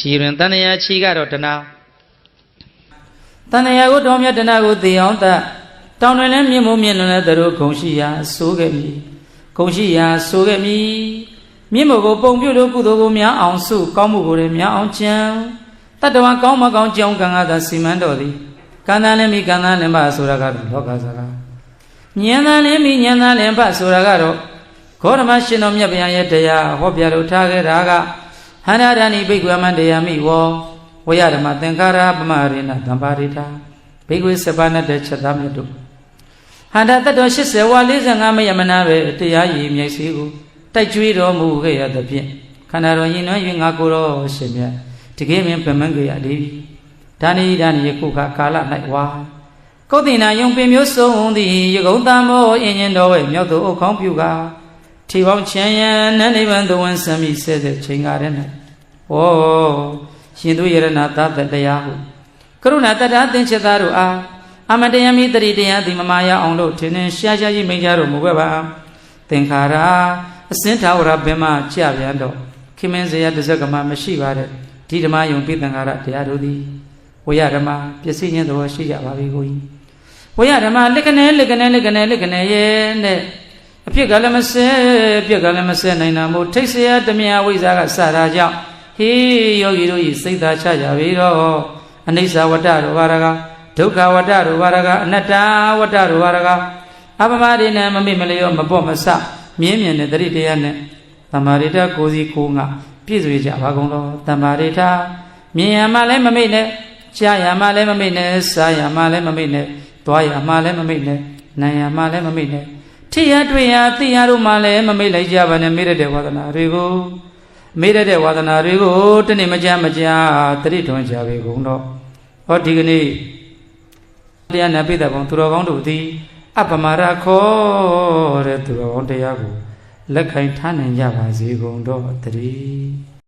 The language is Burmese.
ခြေတွင်တဏှာခြေကတော့တဏှာတန်ရာကိုတောင်းမြတ်တနာကိုသိအောင်တတ်တောင်းတွင်လည်းမြင့်မို့မြင့်လွန်လည်းသူတို့ဂုံရှိရာဆိုးခဲ့မည်ဂုံရှိရာဆိုးခဲ့မည်မြင့်မို့ကိုပုံပြုလို့ကုသိုလ်ကိုများအောင်စုကောင်းမှုကိုလည်းများအောင်ကြံတတ္တဝါကောင်းမကောင်းကြောင်းကံကသာစီမံတော်သည်ကံတန်လည်းမိကံတန်လည်းမဆိုတာကတော့လောကစကားဉာဏ်တန်လည်းမိဉာဏ်တန်လည်းဖဆိုတာကတော့ဂေါရမရှင်တော်မြတ်ဗျာရဲ့တရားဟောပြလို့ထားခဲ့တာက ဟန္တာရဏိဘိက္ခွမန္တရားမိဝောဝရဓမ္မသင်္ခါရပမရိဏသံပါရိတာဘိက္ခွေစပါနဲ့တဲ့ချက်သားမြတ်တို့ဟန္တာတတ္တော်80ဝါ45မယမနာပဲတရားရည်မြိတ်စီကိုတိုက်ကြွေးတော်မူခဲ့ရသဖြင့်ခန္ဓာတော်ရင်နှွမ်း၍ငါကိုယ်တော်ရှင်မြတ်တကယ်ပင်ပြမန်းကြရလေပြီဒါနိဒါနိယခုခကာလ၌ဝါကုတ်တင်နာယုံပင်မျိုးစုံသည်ယကုံတမောအင်းရင်တော်ဝဲမြောက်သူအုတ်ခေါင်းပြုကာ ထီပေါင်းချမ်းရန်နန်းနိဗ္ဗာန်သဝံစံမိဆဲတဲ့ချိန်ကားတဲ့၌ဩရှင်သူယရဏသတ္တတရားဟုကရုဏာတတ္တသင်္ချတာတို့အားအမတယမိတတိတရားသည်မမာရအောင်လို့ထင်းထင်းရှားရှားကြီးမိန့်ကြတော်မူခဲ့ပါသင်္ခါရအစင်းထာဝရဘင်မကြပြန်တော့ခင်မင်းစရာတစ်စက်ကမှမရှိပါတဲ့ဒီဓမ္မယုံပိသင်္ခါရတရားတို့သည်ဝရဓမ္မပစ္စည်းချင်းသဘောရှိကြပါပြီကိုကြီးဝရဓမ္မလက်ကနေလက်ကနေလက်ကနေလက်ကနေရဲ့နဲ့ အဖြစ်ကလည်းမစဲအဖြစ်ကလည်းမစဲနိုင်တာမို့ထိတ်ဆရာတမယဝိဇ္ဇာကစတာကြောင့်ဟေးယောဂီတို့ဤစိတ်သာချကြပြီတော့အနိစ္စဝတ္တရောဘာရကဒုက္ခဝတ္တရောဘာရကအနတ္တဝတ္တရောဘာရကအပမဒိနံမမိမလျောမပေါ့မဆမြင်းမြင်တဲ့တတိတရားနဲ့သမာဓိတကိုစီကိုငါပြည့်စုံကြပါကုန်တော်သမာဓိတမြင်ရမှလည်းမမိနဲ့ကြားရမှလည်းမမိနဲ့စားရမှလည်းမမိနဲ့သွားရမှလည်းမမိနဲ့နိုင်ရမှလည်းမမိနဲ့ ထိရတွေ့ရသိရတို့မှလည်းမမိလိုက်ကြပါနဲ့မိရတဲ့ဝါဒနာတွေကိုမေးတဲ့ဝါဒနာတွေကိုတနေ့မကြမကြတတိထွန်ကြပေကုန်တော့ဟောဒီကနေ့တရားနာပိဿဘောင်သူတော်ကောင်းတို့သည်အပမာရခောတဲ့သူတော်ကောင်းတရားကိုလက်ခံထားနိုင်ကြပါစေကုန်တော့တည်း